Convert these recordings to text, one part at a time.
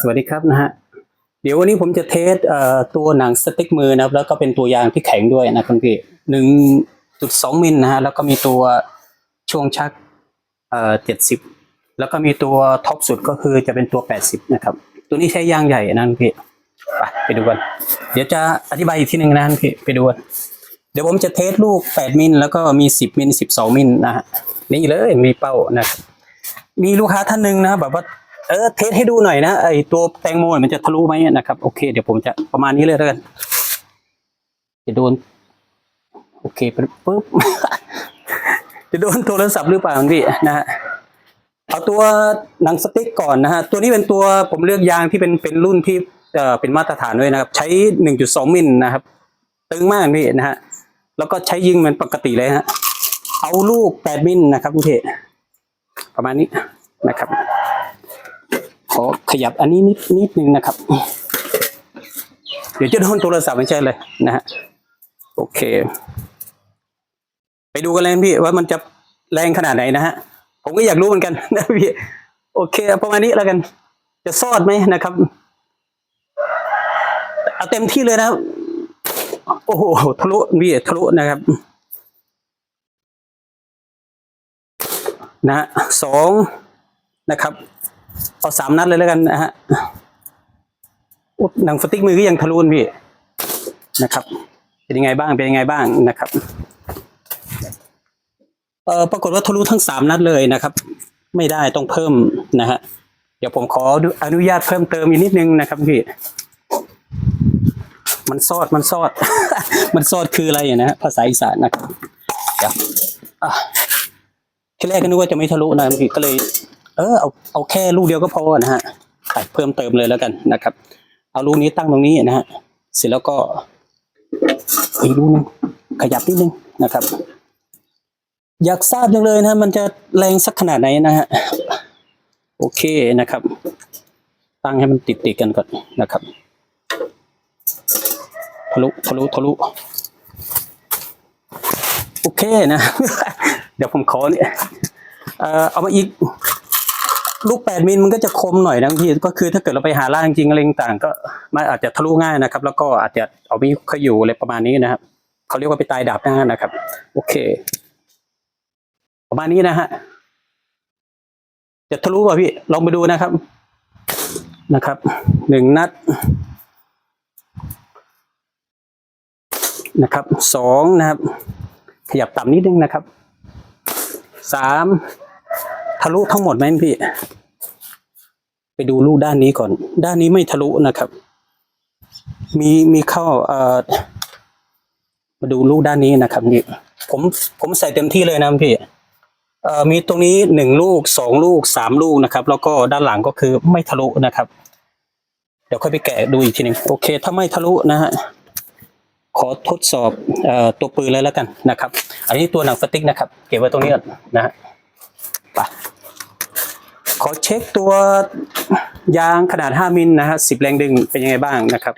สวัสดีครับนะฮะเดี๋ยววันนี้ผมจะเทสเอ่อตัวหนังสติ๊กมือนะครับ แล้วก็เป็นตัวยางที่แข็งด้วยนะคุณพี่หนึ่งจุดสองมิลนะฮะแล้วก็มีตัวช่วงชักเอ่อเจ็ดสิบแล้วก็มีตัวท็อปสุดก็คือจะเป็นตัวแปดสิบนะครับ ตัวนี้ใช้ยางใหญ่นะคุณพี่ไปไปดูกันเดี๋ยวจะอธิบายอีกทีหนึ่งนะคุณพี่ไปดูกันเดี๋ยวผมจะเทสลูกแปดมิลแล้วก็มีสิบมิลสิบสองมิลนะฮะนี่เลยมีเป้านะครับมีลูกค้าท่านหนึ่งนะแบบว่า เออเทสให้ดูหน่อยนะไอตัวแตงโมมันจะทะลุไหมนะครับโอเค เดี๋ยวผมจะประมาณนี้เลยแล้วกันจะโดน โอเคปุ๊บจะโดนโทรศัพท์หรือเปล่าพี่นะฮะเอาตัวหนังสติ๊กก่อนนะฮะตัวนี้เป็นตัวผมเลือกยางที่เป็นเป็นรุ่นที่เอ่อเป็นมาตรฐานด้วยนะครับ ใช้หนึ่งจุดสองมิลนะครับ ตึงมากพี่นะฮะแล้วก็ใช้ยิงเหมันปกติเลยฮะเอาลูกแปดมิลนะครับพี่ประมาณนี้นะครับ อขยับอันนี้นิดนิดนึงนะครับ เดี๋ยวจะโดนโทรศัพท์ไม่ใช่เลยนะฮะโอเค ไปดูกันเลยพี่ว่ามันจะแรงขนาดไหนนะฮะผมก็อยากรู้เหมือนกันนะพี่โอเคประมาณนี้แล้วกัน จะซอดไหมนะครับเอาเต็มที่เลยนะโอ้โหทะลุพี่ทะลุนะครับ นะสองนะครับ เอาสามนัดเลยแล้วกันนะฮะหนังสติ๊กมือก็ยังทะลุนพี่นะครับ เป็นยังไงบ้างเป็นยังไงบ้างนะครับเออปรากฏว่าทะลุทั้งสามนัดเลยนะครับ ไม่ได้ต้องเพิ่มนะฮะเดี๋ยวผมขออนุญาตเพิ่มเติมอีกนิดนึงนะครับพี่มันซอดมันซอด มันซอดคืออะไรนะฮะภาษาอีสานนะครับเดี๋ยวอะทีแรกก็นึกว่าจะไม่ทะลุนะพี่ก็เลย เออเอาเอาแค่ลูกเดียวก็พอนะฮะไปเพิ่มเติมเลยแล้วกันนะครับ เอาลูกนี้ตั้งตรงนี้นะฮะเสร็จแล้วก็อีกลูกนึงขยับนิดนึงนะครับ อยากทราบจังเลยนะมันจะแรงสักขนาดไหนนะฮะโอเคนะครับ ตั้งให้มันติดติดๆกันก่อนนะครับทะลุทะลุทะลุโอเคนะ เดี๋ยวผมขอเนี่ยเออเอามาอีก ลูกแปดมิลมันก็จะคมหน่อยนะพี่ก็คือถ้าเกิดเราไปหาล่างจริงอะไรต่างก็มันอาจจะทะลุง่ายนะครับ แล้วก็อาจจะเอามีขอยู่อะไรประมาณนี้นะครับเขาเรียกว่าไปตายดาบหน้านะครับ โอเค ประมาณนี้นะฮะจะทะลุป่ะพี่ลองไปดูนะครับนะครับหนึ่งนัดนะครับสองนะครับ ขยับต่ำนิดนึงนะครับสามะลุทั้งหมดไหมพี่ ไปดูลูกด้านนี้ก่อน ด้านนี้ไม่ทะลุนะครับ มีมีเข้าเอ่อมาดูลูกด้านนี้นะครับนี่ผมผมใส่เต็มที่เลยนะพี่เอ่อมีตรงนี้หนึ่งลูกสองลูกสามลูกนะครับ แล้วก็ด้านหลังก็คือไม่ทะลุนะครับ เดี๋ยวค่อยไปแกะดูอีกทีหนึ่งโอเค ถ้าไม่ทะลุนะฮะขอทดสอบเอ่อตัวปืนเลยแล้วกันนะครับ อันนี้ตัวหนังสติ๊กนะครับ เก็บไว้ตรงนี้ก่อนนะฮะไป ขอเช็คตัวยางขนาด 5มิลนะฮะ10 แรงดึงเป็นยังไงบ้างนะครับ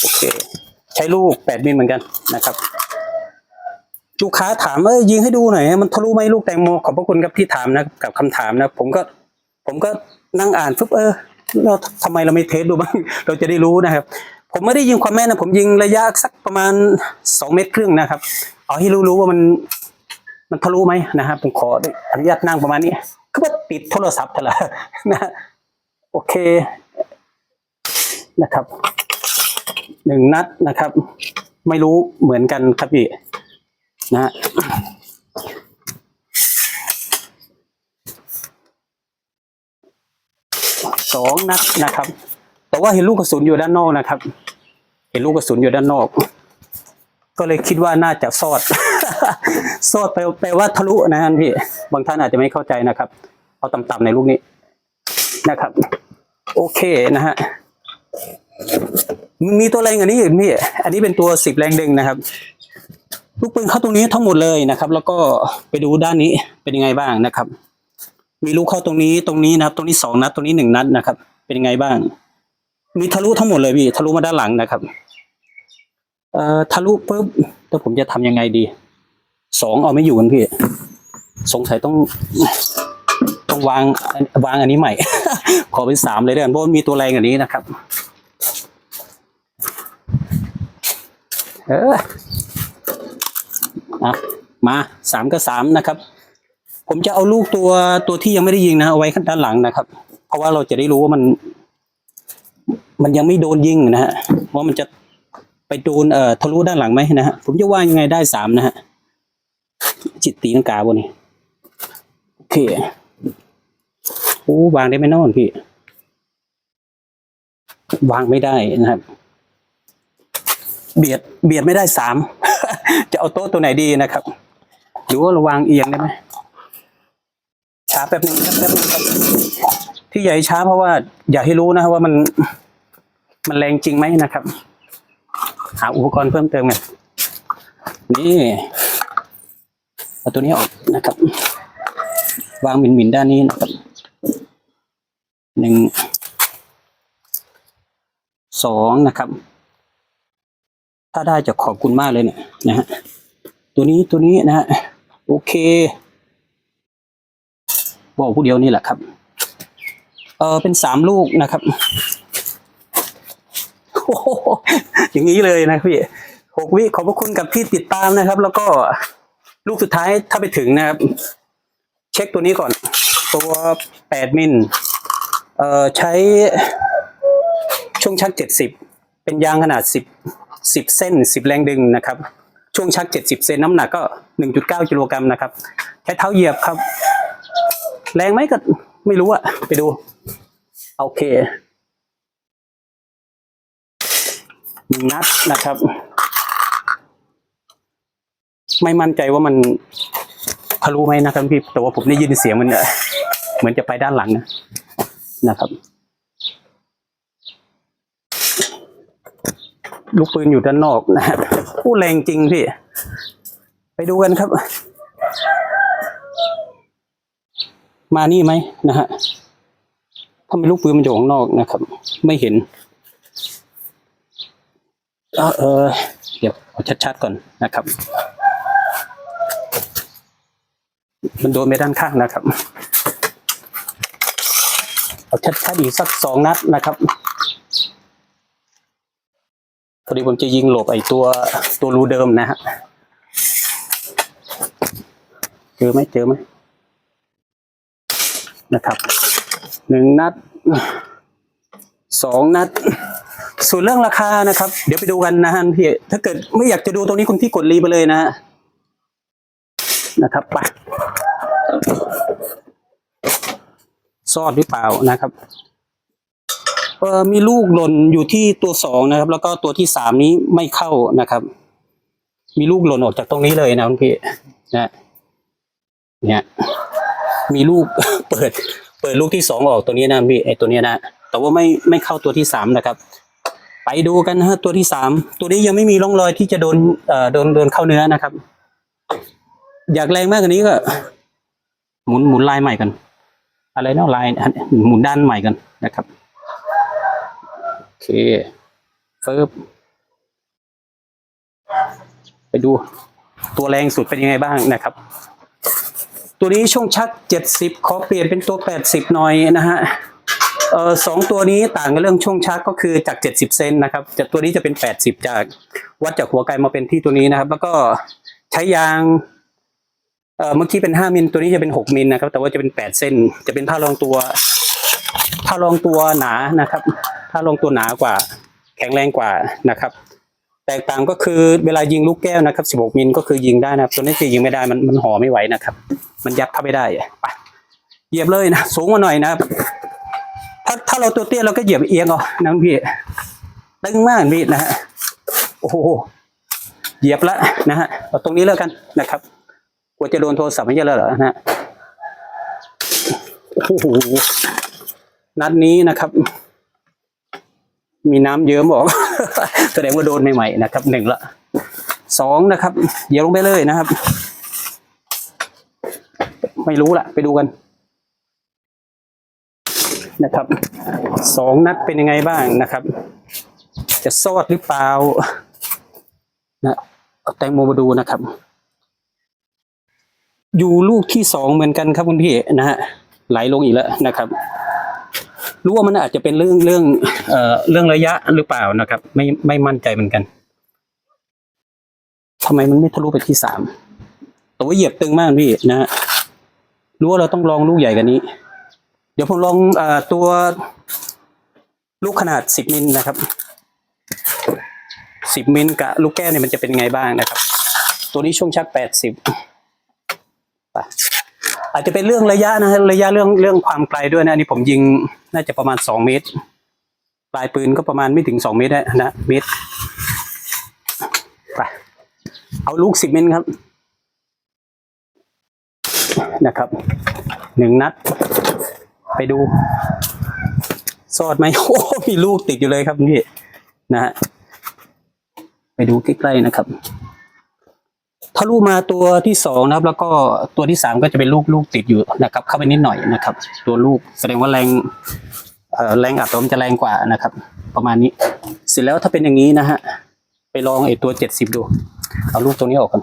โอเคใช้ลูก 8มิลเหมือนกันนะครับลูกค้าถามเอ้ยยิงให้ดูหน่อยมันทะลุไหมลูกแตงโมขอบพระคุณครับที่ถามนะกับคำถามนะ ผมก็ผมก็นั่งอ่านปุ๊บเออเราทำไมเราไม่เทสดูบ้าง เราจะได้รู้นะครับ ผมไม่ได้ยิงความแม่นนะผมยิงระยะสักประมาณ 2 เมตรครึ่งนะครับ เอาให้รู้ๆว่ามันมันทะลุไหมนะครับผมขออนุญาตนั่งประมาณนี้ ก็ว่าติดโทรศัพท์เถอะละนะโอเคนะครับหนึ่งนัดนะครับ ไม่รู้เหมือนกันครับพี่นะฮะสองนัดนะครับ แต่ว่าเห็นลูกกระสุนอยู่ด้านนอกนะครับ เห็นลูกกระสุนอยู่ด้านนอก ก็เลยคิดว่าน่าจะซอด ซอดไปแปลว่าทะลุนะฮะพี่ บางท่านอาจจะไม่เข้าใจนะครับ เอาต่ำๆในลูกนี้นะครับ โอเคนะฮะมีตัวแรงอันนี้อื่นพี่อันนี้เป็นตัวสิบแรงดึงนะครับ ลูกปืนเข้าตรงนี้ทั้งหมดเลยนะครับ แล้วก็ไปดูด้านนี้เป็นยังไงบ้างนะครับ มีลูกเข้าตรงนี้ตรงนี้นะครับ ตรงนี้สองนัดตรงนี้หนึ่งนัดนะครับ เป็นยังไงบ้าง มีทะลุทั้งหมดเลยพี่ทะลุมาด้านหลังนะครับเอ่อทะลุปุ๊บแล้วผมจะทำยังไงดีสองเอาไม่อยู่กันพี่ สงสัยต้อง ต้องวางวางอันนี้ใหม่ ขอเป็นสามเลยเด้อเพราะมันมีตัวแรงอันนี้นะครับ เอออะมาสามก็สามนะครับ ผมจะเอาลูกตัวตัวที่ยังไม่ได้ยิงนะเอาไว้ข้างด้านหลังนะครับ เพราะว่าเราจะได้รู้ว่ามัน มันยังไม่โดนยิงนะฮะว่ามันจะไปโดนเอ่อทะลุด้านหลังไหมนะฮะผมจะว่ายังไงได้สามนะฮะจิตตีนังกาบนนี้โอเค อ้วางได้ไหมนอนพี่ วางไม่ได้นะครับ เบียดเบียดไม่ได้สาม จะเอาโต๊ะตัวไหนดีนะครับหรือว่าราวางเอียงได้ไหมช้าแป๊บหนึงครับแป๊บหนึงครับที่ใหญ่ช้าเพราะว่า อยากให้รู้นะครับว่ามัน มันแรงจริงไหมนะครับ หาอุปกรณ์เพิ่มเติมไงนี่เอาตัวนี้ออกนะครับ วางหมินหมินๆด้านนี้นะครับ หนึ่งสองนะครับ ถ้าได้จะขอบคุณมากเลยเนี่ยนะฮะตัวนี้ตัวนี้นะฮะโอเคบอกผู้เดียวนี่แหละครับเออเป็นสามลูกนะครับโอ้โหอย่างนี้เลยนะพี่หกวิขอบพระคุณกับที่ติดตามนะครับ แล้วก็ลูกสุดท้ายถ้าไปถึงนะครับ เช็คตัวนี้ก่อน ตัวแปดมิล เอ่อใช้ช่วงชักเจ็ดสิบเป็นยางขนาดสิบสิบเส้นสิบแรงดึงนะครับ ช่วงชักเจ็ดสิบเซนน้ำหนักก็หนึ่งจุดเก้ากิโลกรัมนะครับ ใช้เท้าเหยียบครับ แรงไหมก็ไม่รู้อะไปดู โอเคหนึ่งนัดนะครับ ไม่มั่นใจว่ามันทะลุไหมนะครับพี่แต่ว่าผมได้ยินเสียงมันเอ่อเหมือนจะไปด้านหลังนะ นะครับ ลูกปืนอยู่ด้านนอกนะฮะผู้แรงจริงพี่ ไปดูกันครับ มานี่ไหมนะฮะถ้าไมลูกปืนมันอยู่ข้างนอกนะครับ ไม่เห็นเออเออเดี๋ยวเอาชัดๆก่อนนะครับ มันโดนไปด้านข้างนะครับ เอาชัดๆอีกสักสองนัดนะครับพอดีผมจะยิงหลบไอ้ตัวตัวรูเดิมนะฮะเจอไหมเจอไหมนะครับหนึ่งนัดสองนัด ส่วนเรื่องราคานะครับ เดี๋ยวไปดูกันนะฮะพี่ถ้าเกิดไม่อยากจะดูตรงนี้คุณพี่กดรีไปเลยนะฮะนะครับไป ซอดหรือเปล่านะครับเออมีลูกหล่นอยู่ที่ตัวสองนะครับ แล้วก็ตัวที่สามนี้ไม่เข้านะครับ มีลูกหล่นออกจากตรงนี้เลยนะคุณพี่นะเนี่ยมีลูกเปิด เปิดลูกที่สองออกตัวนี้นะพี่ไอตัวนี้นะแต่ว่าไม่ไม่เข้าตัวที่สามนะครับ ไปดูกันนะฮะตัวที่สามตัวนี้ยังไม่มีร่องรอยที่จะโดนเอ่อโดนโดนเข้าเนื้อนะครับ อยากแรงมากกว่านี้ก็ หมุนหมุนลายใหม่กัน อะไรเนาะลายหมุนด้านใหม่กันนะครับโอเคเฟิบไปดูตัวแรงสุดเป็นยังไงบ้างนะครับ ตัวนี้ช่วงชักเจ็ดสิบขอเปลี่ยนเป็นตัวแปดสิบหน่อยนะฮะเอ่อสองตัวนี้ต่างกันเรื่องช่วงชักก็คือจากเจ็ดสิบเซนนะครับจากตัวนี้จะเป็นแปดสิบจากวัดจากหัวไกลมาเป็นที่ตัวนี้นะครับ แล้วก็ใช้ยาง เมื่อกี้เป็นห้ามิลตัวนี้จะเป็นหกมิลนะครับ แต่ว่าจะเป็นแปดเส้น จะเป็นผ้ารองตัว ผ้ารองตัวหนานะครับ ผ้ารองตัวหนากว่า แข็งแรงกว่านะครับ แตกต่างก็คือเวลายิงลูกแก้วนะครับ 16 มิลก็คือยิงได้นะครับ ตัวนี้จะยิงไม่ได้มันมันห่อไม่ไหวนะครับ มันยัดเข้าไม่ได้ไปเหยียบเลยนะสูงมาหน่อยนะครับถ้าถ้าเราตัวเตี้ยเราก็เหยียบเอียงเอานะพี่ตึงมากพี่นะฮะโอ้โหเหยียบล้วนะฮะเอาตรงนี้แล้วกันนะครับ กลัวจะโดนโทรศัพท์ไม่ใช่แล้วเหรอนะฮะโอ้โหนัดนี้นะครับ มีน้ำเยิ้มบอกแสดงว่าโดนใหม่ๆนะครับหนึ่งละสองนะครับเยียลงไปเลยนะครับ ไม่รู้ละไปดูกัน นะครับสองนัดเป็นยังไงบ้างนะครับ จะซอดหรือเปล่านะเอาแตงโมมาดูนะครับ อยู่ลูกที่สองเหมือนกันครับคุณพี่นะฮะไหลลงอีกแล้วนะครับรู้ว่ามันอาจจะเป็นเรื่องเรื่องเอ่อเรื่องระยะหรือเปล่านะครับ ไม่ไม่มั่นใจเหมือนกันทำไมมันไม่ทะลุไปที่สามต่ว่าเหยียบตึงมากพี่นะฮะรู้ว่าเราต้องลองลูกใหญ่กว่านี้ เดี๋ยวผมลองเอ่อตัวลูกขนาดสิบมิลนะครับสิบมิลกับลูกแก้วเนี่ยมันจะเป็นไงบ้างนะครับ ตัวนี้ช่วงชักแปดสิบ อาจจะเป็นเรื่องระยะนะระยะเรื่องเรื่องความไกลด้วยนะอันนี่ผมยิงน่าจะประมาณสองเมตร ปลายปืนก็ประมาณไม่ถึงสองเมตรนะนะเมตรไปเอาลูกสิบมิลครับ นะครับหนึ่งนัด ไปดูซอดไหมโอ้มีลูกติดอยู่เลยครับพี่นะฮะไปดูใกล้ๆนะครับ ทะลุมาตัวที่สองนะครับ แล้วก็ตัวที่สามก็จะเป็นลูกลูกติดอยู่นะครับ เข้าไปนิดหน่อยนะครับ ตัวลูกแสดงว่าแรงแรงอัดลมจะแรงกว่านะครับ ประมาณนี้ เสร็จแล้วถ้าเป็นอย่างนี้นะฮะไปลองไอ้ตัวเจ็ดสิบดู เอาลูกตรงนี้ออกกัน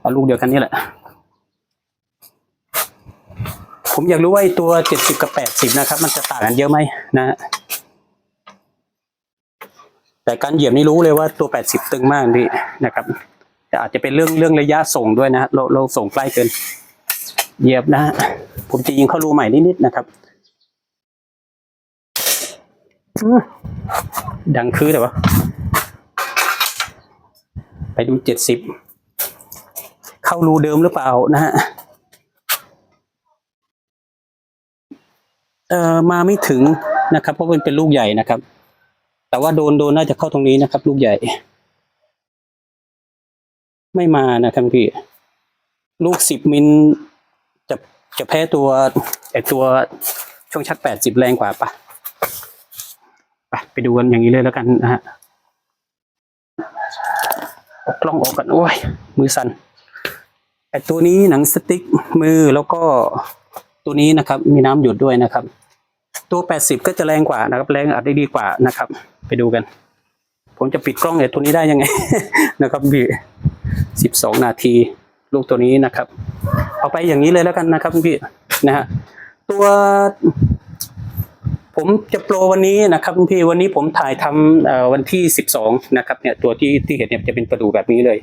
เอาลูกเดียวกันนี่แหละ ผมอยากรู้ว่าไอ้ตัวเจ็ดสิบกับแปดสิบนะครับ มันจะต่างกันเยอะไหมนะฮะ แต่การเหยียบนี่รู้เลยว่าตัวแปดสิบตึงมากพี่นะครับ แต่อาจจะเป็นเรื่องเรื่องระยะส่งด้วยนะฮะเราเราส่งใกล้เกิน เหยียบนะฮะผมจะยิงเข้ารูใหม่นิดๆนะครับดังคือแต่ว่าไปดูเจ็ดสิบเข้ารูเดิมหรือเปล่านะฮะเอ่อมาไม่ถึงนะครับ เพราะมันเป็นลูกใหญ่นะครับ แต่ว่าโดนโดนน่าจะเข้าตรงนี้นะครับ ลูกใหญ่ ไม่มานะครับพี่ ลูกสิบมิลจะจะแพ้ตัวไอตัวช่วงชักแปดสิบแรงกว่าปะไปไปดูกันอย่างนี้เลยแล้วกันนะฮะกล้องออกกันโอ้ยมือสั่นไอตัวนี้หนังสติ๊กมือแล้วก็ตัวนี้นะครับ มีน้ำหยดด้วยนะครับ ตัว 80 ก็จะแรงกว่านะครับ แรงอัดได้ดีกว่านะครับ ไปดูกัน ผมจะปิดกล้องไอ้ตัวนี้ได้ยังไง นะครับพี่12นาที ลูกตัวนี้นะครับ เอาไปอย่างนี้เลยแล้วกันนะครับพี่นะฮะตัว ผมจะโปรวันนี้นะครับพี่วันนี้ผมถ่ายทำวันที่12นะครับเนี่ยตัวที่ที่เห็นเนี่ยจะเป็นประดูแบบนี้เลย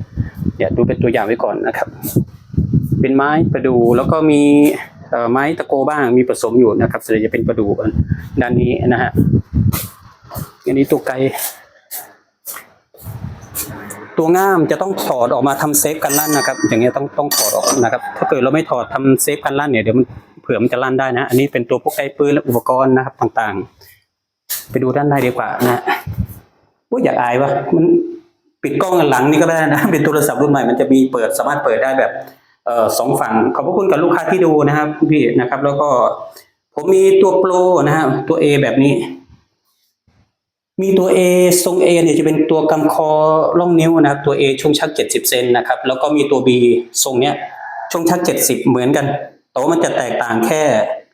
เนี่ยดูเป็นตัวอย่างไว้ก่อนนะครับ เป็นไม้ประดูแล้วก็มีไม้ตะโกบ้างมีผสมอยู่นะครับส่วนใหญ่จะเป็นประดูกด้านนี้นะฮะ อันนี้ตัวไกล ตัวง่ามจะต้องถอดออกมาทำเซฟกันลั่นนะครับ อย่างเงี้ยต้องต้องถอดออกนะครับ ถ้าเกิดเราไม่ถอดทำเซฟกันลั่นเนี่ยเดี๋ยวมันเผื่อมันจะลั่นได้นะ อันนี้เป็นตัวพวกไกปืนและอุปกรณ์นะครับต่างๆ ไปดูด้านในดีกว่านะว่าอยากอายวะมันปิดกล้องหลังนี่ก็ได้นะ เป็นโทรศัพท์รุ่นใหม่มันจะมีเปิดสามารถเปิดได้แบบเออสองฝั่งขอบพระคุณกับลูกค้าที่ดูนะครับพี่นะครับ แล้วก็ผมมีตัวโปรนะฮะตัว A แบบนี้ มีตัว A ทรง A เนี่ยจะเป็นตัวกำคอล่องนิ้วนะครับ ตัว A ช่วงชัก 70เซนนะครับ แล้วก็มีตัว B ทรงเนี้ยช่วงชัก 70 เหมือนกัน แต่ว่ามันจะแตกต่างแค่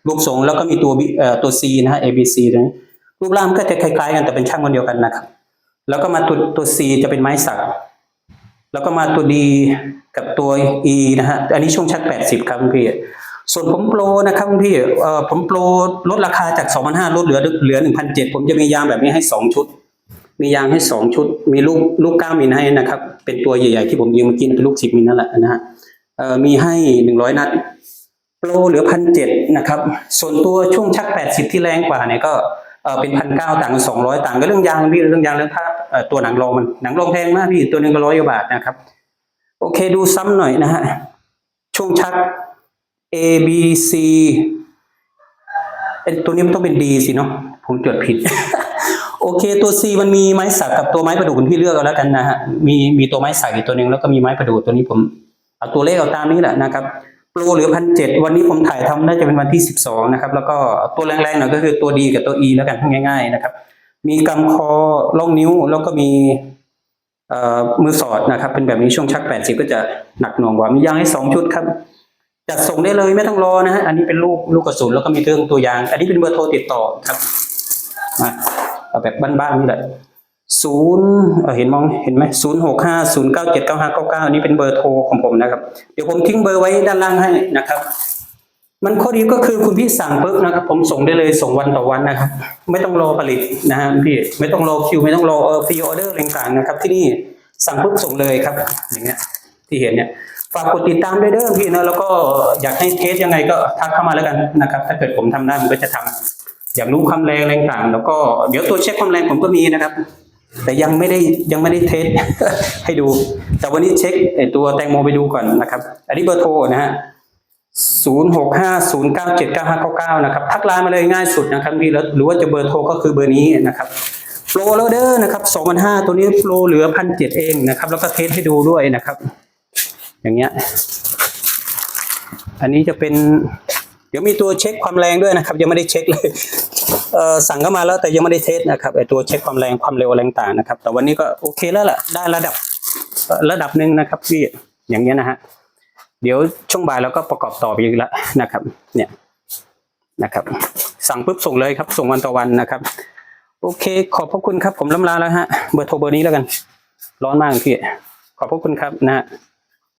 รูปทรง แล้วก็มีตัว B เอ่อตัว C นะฮะ A B C ตรงนี้รูปร่างก็จะคล้ายๆกันแต่เป็นช่างคนเดียวกันนะครับ แล้วก็มาตัวตัว C จะเป็นไม้สัก แล้วก็มาตัวดีกับตัว E นะฮะ อันนี้ช่วงชัก 80 ครับคุณพี่ ส่วนผมโปรนะครับคุณพี่เอ่อผมโปรลดราคาจาก 2,500ลดเหลือเหลือ 1,700ผมจะมียางแบบนี้ให้ 2 ชุด มียางให้ 2 ชุด มีลูกลูก9มิลให้นะครับ เป็นตัวใหญ่ๆที่ผมยิงเมื่อกี้เป็นลูก 10มิลนั่นแหละนะฮะเอ่อมีให้ 100 นัด โปรเหลือ 1,700นะครับ ส่วนตัวช่วงชัก 80 ที่แรงกว่าเนี่ยก็เอ่อเป็น1,900ต่างกัน200ต่างกันเรื่องยางพี่เรื่องยางเรื่องภาพเอ่อตัวหนังรองมันหนังรองแพงมากพี่ตัวหนึ่งก็ร้อยกว่าบาทนะครับ โอเคดูซ้ำหน่อยนะฮะช่วงชัก A B C เอ้ตัวนี้มันต้องเป็น D สิเนาะผมจดผิด โอเคตัว C มันมีไม้สักกับตัวไม้ประดู่คุณพี่เลือกเอาแล้วกันนะฮะมีมีตัวไม้สักอีกตัวหนึ่งแล้วก็มีไม้ประดู่ตัวนี้ผมเอาตัวเลขเอาตามนี้แหละนะครับโปรหลือพันเจ็ดวันนี้ผมถ่ายทำน่าจะเป็นวันที่สิบสองนะครับ แล้วก็ตัวแรงๆหน่อยก็คือตัว D กับตัว E แล้วกันง่าย ๆ นะครับ มีกำคอล่องนิ้วแล้วก็มีเอ่อมือสอดนะครับ เป็นแบบนี้ช่วงชัก80ก็จะหนักหน่วงกว่ามียางให้สองชุดครับ จัดส่งได้เลยไม่ต้องรอนะฮะอันนี้เป็นลูกลูกกระสุนแล้วก็มีเครื่องตัวยาง อันนี้เป็นเบอร์โทรติดต่อครับมาเอาแบบบ้านๆนี่แหละศูนย์เห็นมองเห็นไหมศูนย์หกห้าศูนย์เก้าเจ็ดเก้าห้าเก้าเก้าอันนี้เป็นเบอร์โทรของผมนะครับ เดี๋ยวผมทิ้งเบอร์ไว้ด้านล่างให้นะครับ มันข้อดีก็คือคุณพี่สั่งปุ๊บนะครับ ผมส่งได้เลยส่งวันต่อวันนะครับ ไม่ต้องรอผลิตนะฮะพี่ไม่ต้องรอคิว ไม่ต้องรอเออพรีออเดอร์อะไรต่างๆนะครับ ที่นี่สั่งปุ๊บส่งเลยครับ อย่างเงี้ย ที่เห็นเนี่ยฝากกดติดตามด้วยเด้อพี่นะแล้วก็อยากให้เทสยังไงก็ทักเข้ามาแล้วกันนะครับ ถ้าเกิดผมทำได้ผมก็จะทำอยากรู้ความแรงอะไรต่าง แล้วก็เดี๋ยวตัวเช็คความแรงผมก็มีนะครับ แต่ยังไม่ได้ยังไม่ได้เทสให้ดู แต่วันนี้เช็คตัวแตงโมไปดูก่อนนะครับ อันนี้เบอร์โทรนะฮะศูนย์หกห้าศูนย์เก้าเจ็ดเก้าห้าเก้าเก้านะครับ ทักไลน์มาเลยง่ายสุดนะครับพี่แล้วหรือว่าจะเบอร์โทรก็คือเบอร์นี้นะครับโปรโลเดอร์นะครับสองพันห้าตัวนี้โปรเหลือพันเจ็ดเองนะครับ แล้วก็เทสให้ดูด้วยนะครับ อย่างเงี้ย อันนี้จะเป็น เดี๋ยวมีตัวเช็คความแรงด้วยนะครับ ยังไม่ได้เช็คเลยเสั่งเข้ามาแล้วแต่ยังไม่ได้เทสนะครับไอตัวเช็คความแรงความเร็วอะไรต่างนะครับ แต่วันนี้ก็โอเคแล้วล่ะได้ระดับระดับหนึ่งนะครับพี่อย่างเงี้ยนะฮะเดี๋ยวช่วงบ่ายเราก็ประกอบต่อไปอีกแล้วนะครับ เนี่ยนะครับ สั่งปุ๊บส่งเลยครับ ส่งวันต่อวันนะครับ โอเค ขอบพระคุณครับ ผมล้ำลาแล้วฮะเบอร์โทรเบอร์นี้แล้วกัน ร้อนมากพี่ขอบพระคุณครับนะฮะ